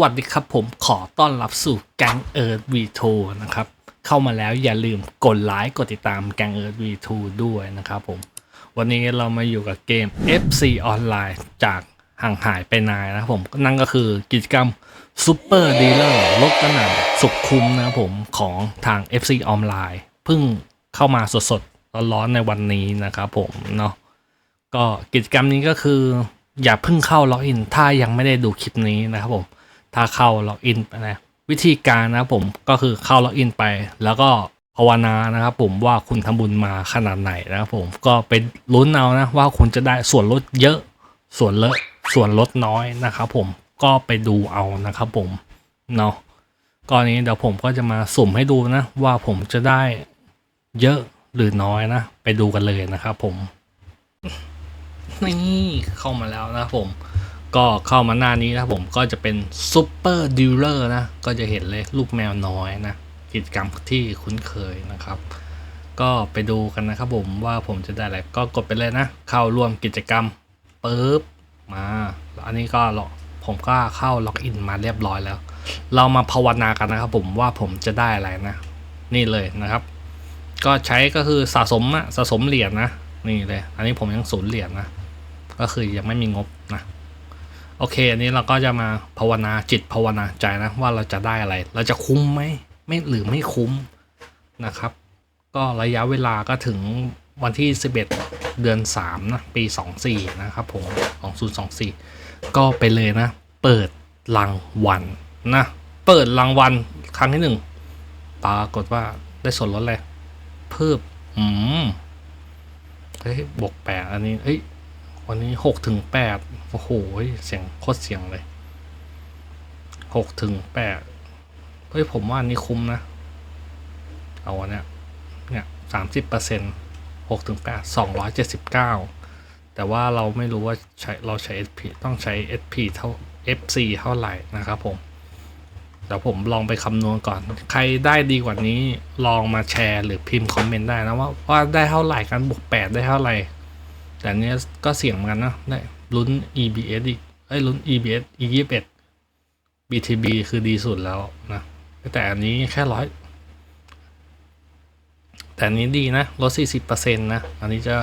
วัสดีครับผมขอต้อนรับสู่แก๊งเอิร์ธวีทูนะครับ เข้ามาแล้วอย่าลืมกดไลค์กดติดตามแก๊งเอิร์ธวีทูด้วยนะครับผม วันนี้เรามาอยู่กับเกม FC ออนไลน์จากห่างหายไปนานนะครับผมนั่นก็คือกิจกรรมซูเปอร์ดีลเลอร์ลดกระหน่ำสุดคุ้มนะครับผมของทาง FC ออนไลน์เพิ่งเข้ามาสดๆร้อนๆในวันนี้นะครับผมเนาะก็กิจกรรมนี้ก็คืออย่าเพิ่งเข้าล็อกอินถ้ายังไม่ได้ดูคลิปนี้นะครับผม ถ้าเข้าล็อกอินไปนะวิธีการนะผมก็คือเข้าล็อกอินไป แล้วก็ภาวนานะครับผมว่าคุณทำบุญมาขนาดไหนนะครับผมก็ไปลุ้นเอานะว่าคุณจะได้ส่วนลดเยอะส่วนเลอะส่วนลดน้อยนะครับผมก็ไปดูเอานะครับผมเนาะก่อนนี้เดี๋ยวผมก็จะมาสุ่มให้ดูนะ ว่าผมจะได้เยอะหรือน้อยนะ ไปดูกันเลยนะครับผม นี่เข้ามาแล้วนะผม ก็เข้ามาหน้านี้นะผมก็จะเป็นซูเปอร์ดีลเลอร์นะ ก็จะเห็นเลยลูกแมวน้อยนะ กิจกรรมที่คุ้นเคยนะครับ ก็ไปดูกันนะครับผมว่าผมจะได้อะไรก็กดไปเลยนะ เข้าร่วมกิจกรรมปุ๊บมาอันนี้ก็ล็อกผมก็เข้าล็อกอินมาเรียบร้อยแล้ว เรามาภาวนากันนะครับผมว่าผมจะได้อะไรนะ นี่เลยนะครับ ก็ใช้ก็คือสะสมอะสะสมเหรียญนะนี่เลย อันนี้ผมยังศูนย์เหรียญนะ ก็คือยังไม่มีงบ โอเค อันนี้เราก็จะมาภาวนาจิตภาวนาใจนะว่าเราจะได้อะไร เราจะคุ้มไหมไม่หรือไม่คุ้มนะครับ ก็ระยะเวลาก็ถึงวันที่ 11 เดือน3นะปี 24 นะครับผม 2024 ก็ไปเลยนะ เปิดรางวัลนะเปิดรางวัลครั้งที่หนึ่งปรากฏว่าได้ส่วนลดเลยเพิ่มอืมเฮ้ยบวกแปดอันนี้เฮ้ย วันนี้หกถึงแปดโอ้โห เสียงโคตรเสียงเลยหกถึงแปดเฮ้ย ผมว่าอันนี้คุ้มนะ เอาอันเนี้ยเนี่ยสามสิบเปอร์เซ็นต์หกถึงแปดสองร้อยเจ็ดสิบเก้าแต่ว่าเราไม่รู้ว่าใช้เราใช้ SP ต้องใช้ SP เท่า FC เท่าไหร่นะครับผมเดี๋ยวผมลองไปคำนวณก่อน ใครได้ดีกว่านี้ลองมาแชร์หรือพิมพ์คอมเมนต์ได้นะว่าว่าได้เท่าไหร่กันบวกแปดได้เท่าไหร่ แต่อันเนี้ยก็เสี่ยงเหมือนกันนะได้ลุ้น EBS อีกเอ้ลุ้น EBS อีกยี่สิบเอ็ด BTB คือดีสุดแล้วนะแต่อันนี้แค่ร้อยแต่อันนี้ดีนะลด 40%นะ อันนี้จะ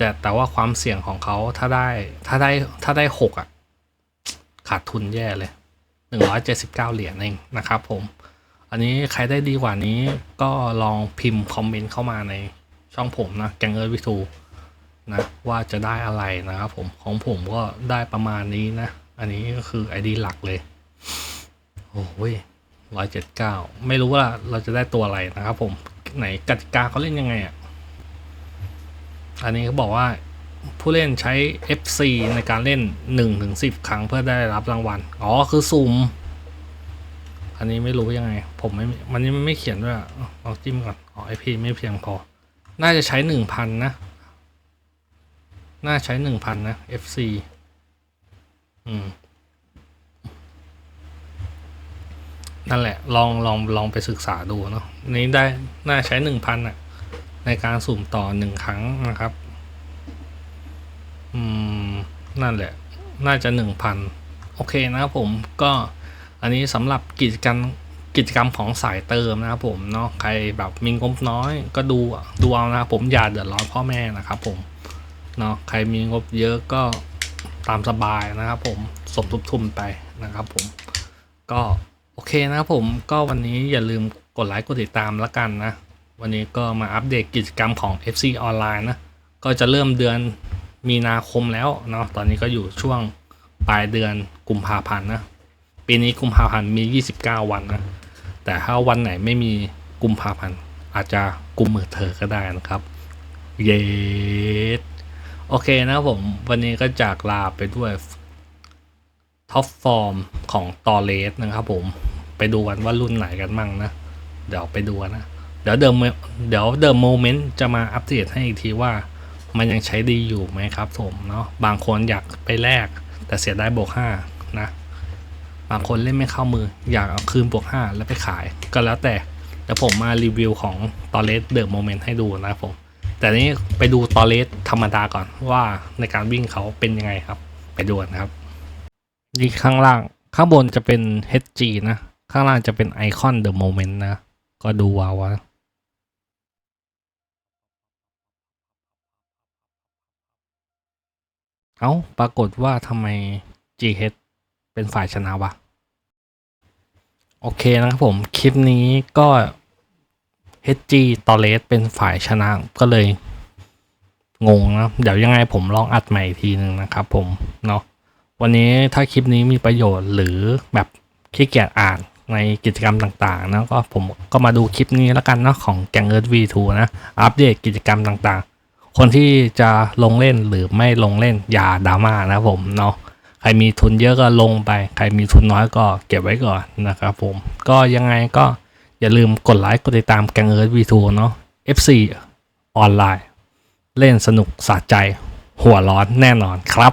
จะแต่ว่าความเสี่ยงของเขาถ้าได้ถ้าได้ถ้าได้หกอะ ขาดทุนแย่เลย 179 เหรียญเองนะครับผม อันนี้ใครได้ดีกว่านี้ก็ลองพิมพ์คอมเมนต์เข้ามาในช่องผมนะ แกงเอิร์ธวิทู นะว่าจะได้อะไรนะครับผมของผมก็ได้ประมาณนี้นะ อันนี้ก็คือ ID หลักเลย โอ้ยร้อยเจ็ดเก้าไม่รู้ว่าเราจะได้ตัวอะไรนะครับผมไหนกติกาเขาเล่นยังไงอะ อันนี้เขาบอกว่าผู้เล่นใช้ FC ในการเล่น1ถึง10 ครั้งเพื่อได้รับรางวัล อ๋อ คือซุ่ม อันนี้ไม่รู้ยังไง ผมไม่ มันนี้ไม่เขียนด้วยอะลองจิ้มก่อน อ๋อ IP ไม่เพียงพอ น่าจะใช้ 1,000 นะ น่าใช้หนึ่งพันนะ FC อืม นั่นแหละ ลองลองลองไปศึกษาดูเนาะนี้ได้ น่าใช้หนึ่งพันอะในการสุ่มต่อหนึ่งครั้งนะครับ อืม นั่นแหละ น่าจะหนึ่งพันโอเคนะครับผมก็อันนี้สำหรับกิจกรรมกิจกรรมของสายเติมนะครับผมเนาะใครแบบมีงบน้อยก็ดูดูเอานะครับผมอย่าเดือดร้อนพ่อแม่นะครับผม เนาะใครมีงบเยอะก็ตามสบายนะครับผมสมทบทุนไปนะครับผมก็โอเคนะครับผมก็วันนี้อย่าลืมกดไลค์กดติดตามแล้วกันนะ วันนี้ก็มาอัปเดตกิจกรรมของ FC ออนไลน์นะ ก็จะเริ่มเดือนมีนาคมแล้วเนาะตอนนี้ก็อยู่ช่วงปลายเดือนกุมภาพันธ์นะปีนี้กุมภาพันธ์มี 29 วันนะแต่ถ้าวันไหนไม่มีกุมภาพันธ์อาจจะกุมมือเธอก็ได้นะครับ เย้ โอเคนะผม วันนี้ก็จากลาไปด้วยท็อปฟอร์มของตอเลสนะครับผมไปดูกันว่ารุ่นไหนกันมั่งนะ เดี๋ยวไปดูนะ เดี๋ยวเดิมเดี๋ยวเดิมโมเมนต์จะมาอัปเดตให้อีกทีว่ามันยังใช้ดีอยู่ไหมครับผมเนาะบางคนอยากไปแลกแต่เสียได้บวกห้านะ บางคนเล่นไม่เข้ามืออยากเอาคืนบวกห้าแล้วไปขาย ก็แล้วแต่แต่ผมมารีวิวของตอเลสเดิมโมเมนต์ให้ดูนะผม แต่นี้ไปดูตอเลสธรรมดาก่อนว่าในการวิ่งเขาเป็นยังไงครับ ไปดูกันครับนี่ข้างล่างข้างบนจะเป็น HG นะ ข้างล่างจะเป็นไอคอน The Moment นะ ก็ดูวาวะเอ้าปรากฏว่าทำไม GH เป็นฝ่ายชนะวะ โอเคนะครับผม คลิปนี้ก็ HG ตอเลสเป็นฝ่ายชนะก็เลยงงนะ เดี๋ยวยังไงผมลองอัดใหม่อีกทีหนึ่งนะครับผม เนาะวันนี้ถ้าคลิปนี้มีประโยชน์หรือแบบขี้เกียจอ่านในกิจกรรมต่างๆนะก็ผมก็มาดูคลิปนี้แล้วกันเนาะของแกงเอิร์ด V2 นะ อัปเดตกิจกรรมต่างๆ คนที่จะลงเล่นหรือไม่ลงเล่นอย่าดราม่านะผมเนาะใครมีทุนเยอะก็ลงไป ใครมีทุนน้อยก็เก็บไว้ก่อนนะครับผมก็ยังไงก็ อย่าลืมกดไลค์กดติดตามแกงเอิร์ธวีทูเนาะ FC ออนไลน์ เล่นสนุกสะใจ หัวร้อนแน่นอนครับ